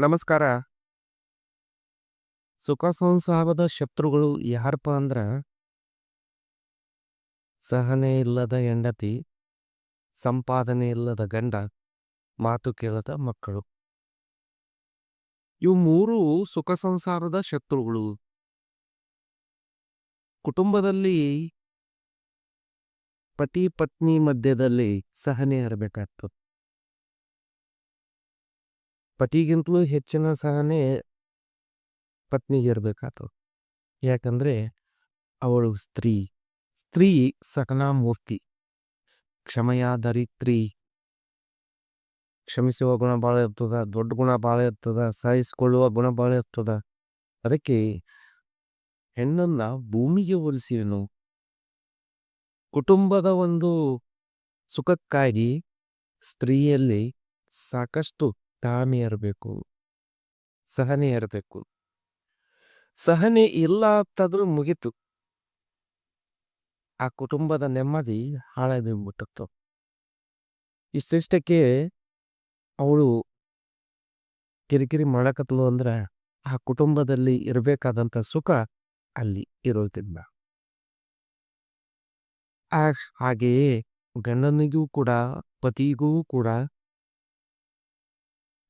ನಮಸ್ಕಾರ. ಸುಖ ಸಂಸಾರದ ಶತ್ರುಗಳು ಯಾರಪ್ಪ ಅಂದ್ರ? ಸಹನೆ ಇಲ್ಲದ ಹೆಂಡತಿ, ಸಂಪಾದನೆ ಇಲ್ಲದ ಗಂಡ, ಮಾತು ಕೇಳದ ಮಕ್ಕಳು. ಇವು ಮೂರು ಸುಖ ಸಂಸಾರದ ಶತ್ರುಗಳು. ಕುಟುಂಬದಲ್ಲಿ ಪತಿ ಪತ್ನಿ ಮಧ್ಯದಲ್ಲಿ ಸಹನೆ ಇರಬೇಕಾಗ್ತದೆ. ಪತಿಗಿಂತಲೂ ಹೆಚ್ಚಿನ ಸಹನೆ ಪತ್ನಿಗೆ ಇರಬೇಕಾಗ್ತದೆ ಯಾಕಂದ್ರೆ, ಅವಳು ಸ್ತ್ರೀ. ಸ್ತ್ರೀ ಮೂರ್ತಿ. ಕ್ಷಮೆಯ ದರಿತ್ರಿ ಕ್ಷಮಿಸುವ ಗುಣ ಭಾಳ ಇರ್ತದ, ದೊಡ್ಡ ಗುಣ ಭಾಳ ಇರ್ತದ ಸಹಿಸಿಕೊಳ್ಳುವ ಗುಣ ಭಾಳ ಇರ್ತದ. ಅದಕ್ಕೆ, ಹೆಣ್ಣನ್ನ ಭೂಮಿಗೆ ಹೋಲಿಸಿವೆನು. ಕುಟುಂಬದ ಒಂದು ಸುಖಕ್ಕಾಗಿ ಸ್ತ್ರೀಯಲ್ಲಿ ಸಾಕಷ್ಟು ತಾಳ್ಮೆ ಇರಬೇಕು. ಸಹನೆ ಇರಬೇಕು. ಸಹನೆ ಇಲ್ಲ ಅಂತಂದ್ರೂ ಮುಗಿತು. ಆ ಕುಟುಂಬದ ನೆಮ್ಮದಿ ಹಾಳಾಗ್ಬಿಟ್ಟಿತ್ತು ಇಷ್ಟಿಷ್ಟಕ್ಕೆ ಅವಳು ಕಿರಿಕಿರಿ ಮಾಡಕತ್ಲು ಅಂದ್ರೆ ಆ ಕುಟುಂಬದಲ್ಲಿ ಇರಬೇಕಾದಂಥ ಸುಖ ಅಲ್ಲಿ ಇರೋದಿಲ್ಲ. ಹಾಗೆಯೇ ಗಂಡನಿಗೂ ಕೂಡ, ಪತಿಗೂ ಕೂಡ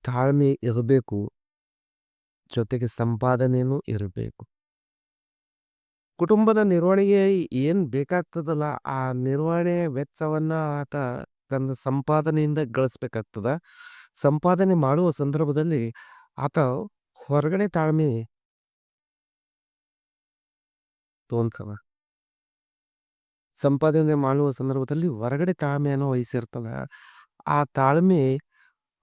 ತಾಳ್ಮೆ ಇರಬೇಕು. ಜೊತೆಗೆ ಸಂಪಾದನೆಯೂ ಇರಬೇಕು. ಕುಟುಂಬದ ನಿರ್ವಹಣೆಗೆ ಏನು ಬೇಕಾಗ್ತದಲ್ಲ, ಆ ನಿರ್ವಹಣೆ ವೆಚ್ಚವನ್ನ ಆತ ತನ್ನ ಸಂಪಾದನೆಯಿಂದ ಗಳಿಸ್ಬೇಕಾಗ್ತದ. ಸಂಪಾದನೆ ಮಾಡುವ ಸಂದರ್ಭದಲ್ಲಿ ಆತ ಹೊರಗಡೆ ತಾಳ್ಮೆ ತೋಂತವ ಸಂಪಾದನೆ ಮಾಡುವ ಸಂದರ್ಭದಲ್ಲಿ ಹೊರಗಡೆ ತಾಳ್ಮೆಯನ್ನು ವಹಿಸಿರ್ತದ. ಆ ತಾಳ್ಮೆ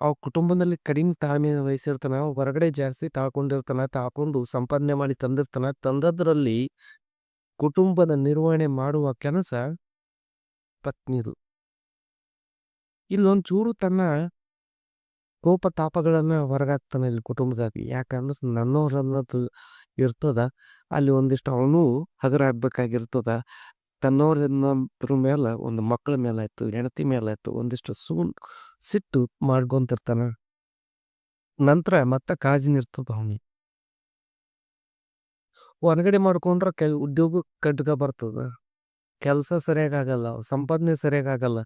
ಅವ ಕುಟುಂಬದಲ್ಲಿ ಕಡಿಮೆ ತಾಳ್ಮೆ ವಹಿಸಿರ್ತಾನ, ಹೊರಗಡೆ ಜಾಸ್ತಿ ತಾಳ್ಕೊಂಡಿರ್ತಾನ, ತಾಳ್ಕೊಂಡು ಸಂಪಾದನೆ ಮಾಡಿ ತಂದಿರ್ತಾನ, ತಂದದ್ರಲ್ಲಿ ಕುಟುಂಬದ ನಿರ್ವಹಣೆ ಮಾಡುವ ಕೆಲಸ ಪತ್ನಿದು. ಇಲ್ಲೊಂಚೂರು ತನ್ನ ಕೋಪ ತಾಪಗಳನ್ನ ಹೊರಗಾಕ್ತಾನೆ ಇಲ್ಲಿ ಕುಟುಂಬದಾಗ. ಯಾಕಂದ್ರೆ ನನ್ನವ್ರ ಅನ್ನೋದು ಇರ್ತದ, ಅಲ್ಲಿ ಒಂದಿಷ್ಟು ಅವನು ಹಗರಾಗ್ಬೇಕಾಗಿರ್ತದ. ತನ್ನವ್ರ ಮೇಲೆ, ಒಂದು ಮಕ್ಕಳ ಮೇಲೆ ಹೆಂಡತಿ ಮೇಲೆ ಆಯ್ತು, ಒಂದಿಷ್ಟು ಸೂನ್ ಸಿಟ್ಟು ಮಾಡ್ಕೊಂತಿರ್ತಾನ ನಂತರ ಮತ್ತೆ ಕಾಜಿನಿರ್ತದ ಅವನಿಗೆ. ಹೊರಗಡೆ ಮಾಡ್ಕೊಂಡ್ರೆ ಕೆಲ್ ಉದ್ಯೋಗ ಕಡ್ಗ ಬರ್ತದ. ಕೆಲಸ ಸರಿಯಾಗಿ ಆಗಲ್ಲ ಸಂಪಾದನೆ ಸರಿಯಾಗಿ ಆಗಲ್ಲ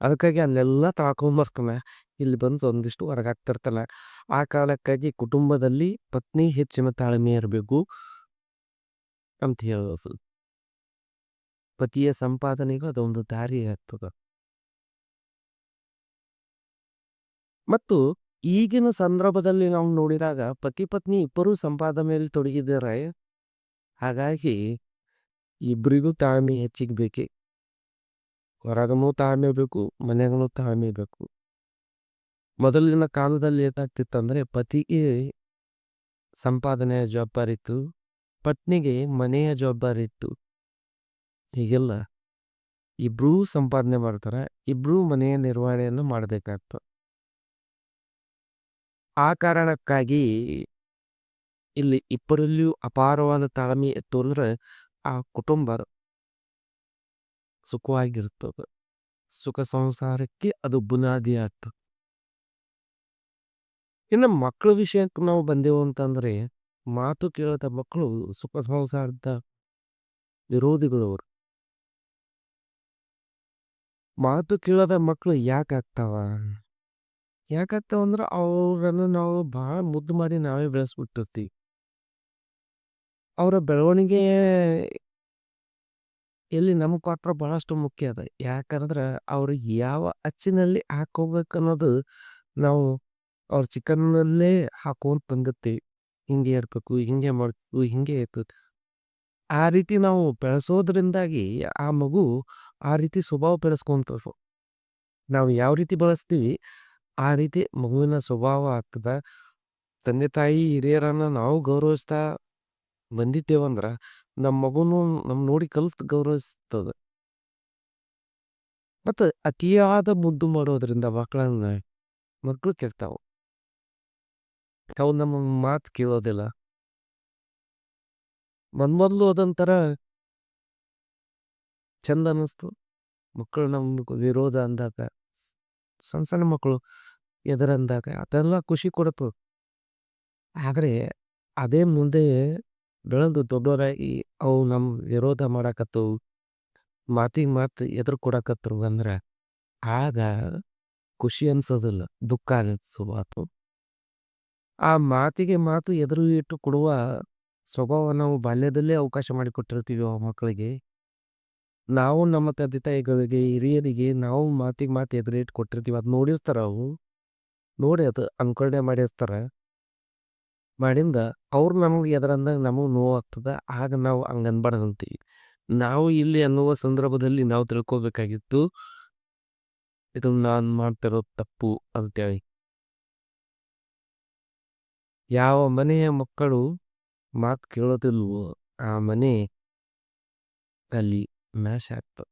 ಅದಕ್ಕಾಗಿ ಅಲ್ಲೆಲ್ಲ ತಾಳ್ಕೊಂಬರ್ತಾನೆ ಇಲ್ಲಿ ಬಂದು ಒಂದಿಷ್ಟು ಹೊರಗಾಗ್ತಿರ್ತಾನೆ ಆ ಕಾಲಕ್ಕಾಗಿ ಕುಟುಂಬದಲ್ಲಿ ಪತ್ನಿ ಹೆಚ್ಚಿನ ತಾಳ್ಮೆ ಇರಬೇಕು ಅಂತ ಹೇಳೋದು ಪತಿಯ ಸಂಪಾದನೆಗೂ ಅದೊಂದು ದಾರಿ ಆಗ್ತದ. ಮತ್ತು ಈಗಿನ ಸಂದರ್ಭದಲ್ಲಿ ನಾವು ನೋಡಿದಾಗ ಪತಿ ಪತ್ನಿ ಇಬ್ಬರೂ ಸಂಪಾದನೆ ಮೇಲೆ ತೊಡಗಿದ್ದಾರೆ. ಹಾಗಾಗಿ ಇಬ್ಬರಿಗೂ ತಾಳ್ಮೆ ಹೆಚ್ಚಿಗೆ ಬೇಕೇ. ಹೊರಗನೂ ತಾಳ್ಮೆ ಬೇಕು ಮನೆಗೂ ತಾಳ್ಮೆ ಬೇಕು. ಮೊದಲಿನ ಕಾಲದಲ್ಲಿ ಏನಾಗ್ತಿತ್ತಂದ್ರೆ ಪತಿಗೆ ಸಂಪಾದನೆಯ ಜವಾಬ್ದಾರಿ ಇತ್ತು, ಪತ್ನಿಗೆ ಮನೆಯ ಜವಾಬ್ದಾರಿ ಇತ್ತು. ಹೀಗೆಲ್ಲ ಇಬ್ರೂ ಸಂಪಾದನೆ ಮಾಡ್ತಾರೆ, ಇಬ್ರೂ ಮನೆಯ ನಿರ್ವಹಣೆಯನ್ನು ಮಾಡಬೇಕಾಗ್ತ ಆ ಕಾರಣಕ್ಕಾಗಿ ಇಲ್ಲಿ ಇಬ್ಬರಲ್ಲಿಯೂ ಅಪಾರವಾದ ತಾಳ್ಮೆ ಇತ್ತು ಅಂದ್ರೆ ಆ ಕುಟುಂಬ ಸುಖವಾಗಿರ್ತದೆ ಸುಖ ಸಂಸಾರಕ್ಕೆ ಅದು ಬುನಾದಿ ಆಗ್ತದೆ ಇನ್ನು ಮಕ್ಕಳ ವಿಷಯಕ್ಕೆ ನಾವು ಬಂದೆವು ಅಂತಂದ್ರೆ ಮಾತು ಕೇಳದ ಮಕ್ಕಳು ಸುಖ ಸಂಸಾರದ ವಿರೋಧಿಗಳು ಮಾತು ಕೇಳದ ಮಕ್ಕಳು ಯಾಕೆ ಆಗ್ತಾವ? ಯಾಕಾಗ್ತಾವ ಅಂದ್ರೆ ಅವರನ್ನು ನಾವು ಭಾಳ ಮುದ್ದು ಮಾಡಿ ನಾವೇ ಬೆಳೆಸ್ಬಿಟ್ಟಿರ್ತೀವಿ. ಅವರ ಬೆಳವಣಿಗೆ ಎಲ್ಲಿ ನಮ್ಮ ಕೊಟ್ರ ಬಹಳಷ್ಟು ಮುಖ್ಯ ಅದ. ಯಾಕಂದ್ರೆ ಅವ್ರು ಯಾವ ಅಚ್ಚಿನಲ್ಲಿ ಹಾಕೋಬೇಕು ಅನ್ನೋದು ನಾವು ಅವ್ರ ಚಿಕನ್ನಲ್ಲೇ ಹಾಕೊಂಡು ಬಂದಿರ್ತೀವಿ ಹಿಂಗೆ ಇರ್ಬೇಕು, ಹಿಂಗೆ ಮಾಡಬೇಕು, ಹಿಂಗೆ ಇರ್ತದೆ. ಆ ರೀತಿ ನಾವು ಬೆಳೆಸೋದ್ರಿಂದಾಗಿ ಆ ಮಗು ಆ ರೀತಿ ಸ್ವಭಾವ ಬೆಳೆಸ್ಕೊಂತ ನಾವು ಯಾವ ರೀತಿ ಬಳಸ್ತೀವಿ ಆ ರೀತಿ ಮಗುವಿನ ಸ್ವಭಾವ ಆಗ್ತದ. ತಂದೆ ತಾಯಿ ಹಿರಿಯರನ್ನ ನಾವು ಗೌರವಿಸ್ತಾ ಬಂದಿದ್ದೇವಂದ್ರ ನಮ್ಮ ಮಗುನು ನಮ್ ನೋಡಿ ಕಲ್ತ್ ಗೌರವಿಸ್ತದ. ಮತ್ತ ಅತಿಯಾದ ಮುದ್ದು ಮಾಡೋದ್ರಿಂದ ಮಕ್ಕಳನ್ನ ಮಕ್ಕಳು ಕೆಡ್ತಾವು. ಅವು ನಮ್ಮ ಮಾತು ಕೇಳೋದಿಲ್ಲ. ಮೊದ್ಮೊದ್ಲು ಅದೊಂಥರ ಚಂದ ಅನ್ನಿಸ್ತು ಮಕ್ಕಳು ನಮ್ಗೆ ವಿರೋಧ ಅಂದಾಗ ಸಣ್ಣ ಸಣ್ಣ ಮಕ್ಕಳು ಎದುರಂದಾಗ ಅದೆಲ್ಲ ಖುಷಿ ಕೊಡತು ಆದರೆ ಅದೇ ಮುಂದೆ ಬೆಳೆದು ದೊಡ್ಡವರಾಗಿ ಅವು ನಮ್ಮ ವಿರೋಧ ಮಾಡಾಕತ್ತವು ಮಾತಿಗೆ ಮಾತು ಎದುರು ಕೊಡಾಕತ್ರು ಅಂದ್ರೆ ಆಗ ಖುಷಿ ಅನ್ಸೋದಿಲ್ಲ, ದುಃಖ ಅನಿಸುವಾತು ಆ ಮಾತಿಗೆ ಮಾತು ಎದುರು ಇಟ್ಟು ಕೊಡುವ ಸ್ವಭಾವ ನಾವು ಬಾಲ್ಯದಲ್ಲೇ ಅವಕಾಶ ಮಾಡಿಕೊಟ್ಟಿರ್ತೀವಿ ಆ ಮಕ್ಕಳಿಗೆ. ನಾವು ನಮ್ಮ ತಂದೆ ತಾಯಿಗಳಿಗೆ, ಹಿರಿಯರಿಗೆ ನಾವು ಮಾತಿಗೆ ಮಾತು ಎದುರು ಇಟ್ಟು ಕೊಟ್ಟಿರ್ತೀವಿ. ಅದು ನೋಡಿರ್ತಾರ ಅವು ನೋಡಿ ಅದು ಅನ್ಕೊಂಡೆ ಮಾಡಿರ್ತಾರ. ಮಾಡಿಂದ ಅವ್ರು ನಮಗೆ ಎದುರಂದಾಗ ನಮಗೆ ನೋವು ಆಗ್ತದ. ಆಗ ನಾವು ಹಂಗೆ ಅನ್ಬಾರ್ದು ಅಂತೀವಿ ನಾವು ಇಲ್ಲಿ ಅನ್ನುವ ಸಂದರ್ಭದಲ್ಲಿ ನಾವು ತಿಳ್ಕೊಬೇಕಾಗಿತ್ತು. ಇದು ನಾನು ಮಾಡ್ತಿರೋ ತಪ್ಪು ಅಂತೇಳಿ. ಯಾವ ಮನೆಯ ಮಕ್ಕಳು ಮಾತು ಕೇಳೋದಿಲ್ವೋ ಆ ಮನೆ ಅಲ್ಲಿ ನಾಶ ಆಗ್ತದೆ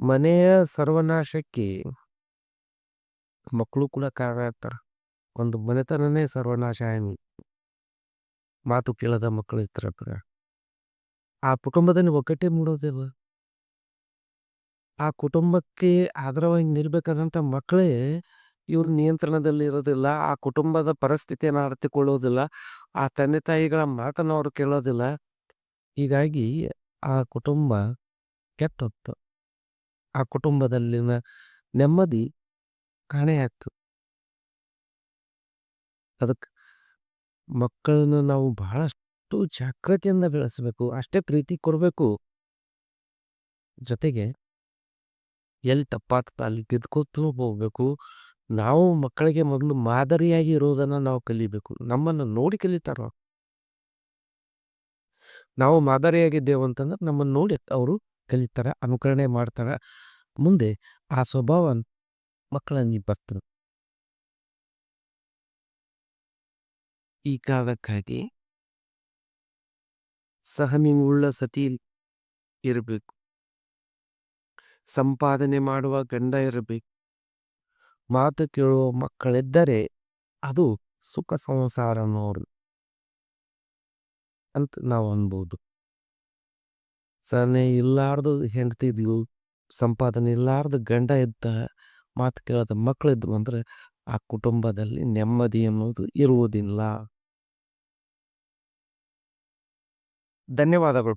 ಮನೆಯ ಸರ್ವನಾಶಕ್ಕೆ ಮಕ್ಕಳು ಕೂಡ ಕಾರಣ ಆಗ್ತಾರೆ. ಒಂದು ಮನೆತನನೇ ಸರ್ವನಾಶ ಆಗಿ ಮಾತು ಕೇಳದ ಮಕ್ಕಳು ಇರ್ತಾರ ಆ ಕುಟುಂಬದಲ್ಲಿ ಒಗ್ಗಟ್ಟೆ ಮೂಡೋದಿಲ್ಲ ಆ ಕುಟುಂಬಕ್ಕೆ ಆಧಾರವಾಗಿ ನಿಲ್ಬೇಕಾದಂಥ ಮಕ್ಕಳೇ ಇವ್ರ ನಿಯಂತ್ರಣದಲ್ಲಿ ಇರೋದಿಲ್ಲ, ಆ ಕುಟುಂಬದ ಪರಿಸ್ಥಿತಿಯನ್ನು ಅರ್ಥಿಕೊಳ್ಳೋದಿಲ್ಲ ಆ ತಂದೆ ತಾಯಿಗಳ ಮಾತನ್ನು ಅವರು ಕೇಳೋದಿಲ್ಲ. ಹೀಗಾಗಿ ಆ ಕುಟುಂಬ ಕೆಟ್ಟೊತ್ತು. ಆ ಕುಟುಂಬದಲ್ಲಿನ ನೆಮ್ಮದಿ ಕಾಣೆ ಆಗ್ತು. ಅದಕ್ಕೆ ಮಕ್ಕಳನ್ನ ನಾವು ಬಹಳಷ್ಟು ಜಾಗ್ರತೆಯಿಂದ ಬೆಳೆಸಬೇಕು, ಅಷ್ಟೇ ಪ್ರೀತಿ ಕೊಡಬೇಕು. ಜೊತೆಗೆ ಎಲ್ಲಿ ತಪ್ಪಾಗ್ತದ ಅಲ್ಲಿ ತಿದ್ಕೋತೂ ಹೋಗ್ಬೇಕು. ನಾವು ಮಕ್ಕಳಿಗೆ ಮೊದಲು ಮಾದರಿಯಾಗಿ ಇರೋದನ್ನ ನಾವು ಕಲಿಬೇಕು. ನಮ್ಮನ್ನು ನೋಡಿ ಕಲಿತಾರ ನಾವು ಮಾದರಿಯಾಗಿದ್ದೇವೆ ಅಂತಂದ್ರೆ ನಮ್ಮನ್ನು ನೋಡಿ ಅವರು ಕಲಿತಾರೆ, ಅನುಕರಣೆ ಮಾಡ್ತಾರೆ. ಮುಂದೆ ಆ ಸ್ವಭಾವ ಮಕ್ಕಳಲ್ಲಿ ಬರ್ತದೆ. ಈ ಕಾರಣಕ್ಕಾಗಿ ಸಹಮಿಂಗುಳ್ಳ ಸತಿ ಇರಬೇಕು. ಸಂಪಾದನೆ ಮಾಡುವ ಗಂಡ ಇರಬೇಕು. ಮಾತು ಕೇಳುವ ಮಕ್ಕಳಿದ್ದರೆ ಅದು ಸುಖ ಸಂಸಾರ ನೋಡು ಅಂತ ನಾವು ಅನ್ಬೋದು. ಸಹನೆ ಇಲ್ಲಾರ್ದು ಹೆಂಡ್ತಿದ್ವು ಸಂಪಾದನೆ ಇಲ್ಲಾರ್ದು ಗಂಡ ಇದ್ದ ಮಾತು ಕೇಳದ ಮಕ್ಕಳಿದ್ವು ಅಂದರೆ ಆ ಕುಟುಂಬದಲ್ಲಿ ನೆಮ್ಮದಿ ಅನ್ನೋದು ಇರುವುದಿಲ್ಲ. ಧನ್ಯವಾದಗಳು.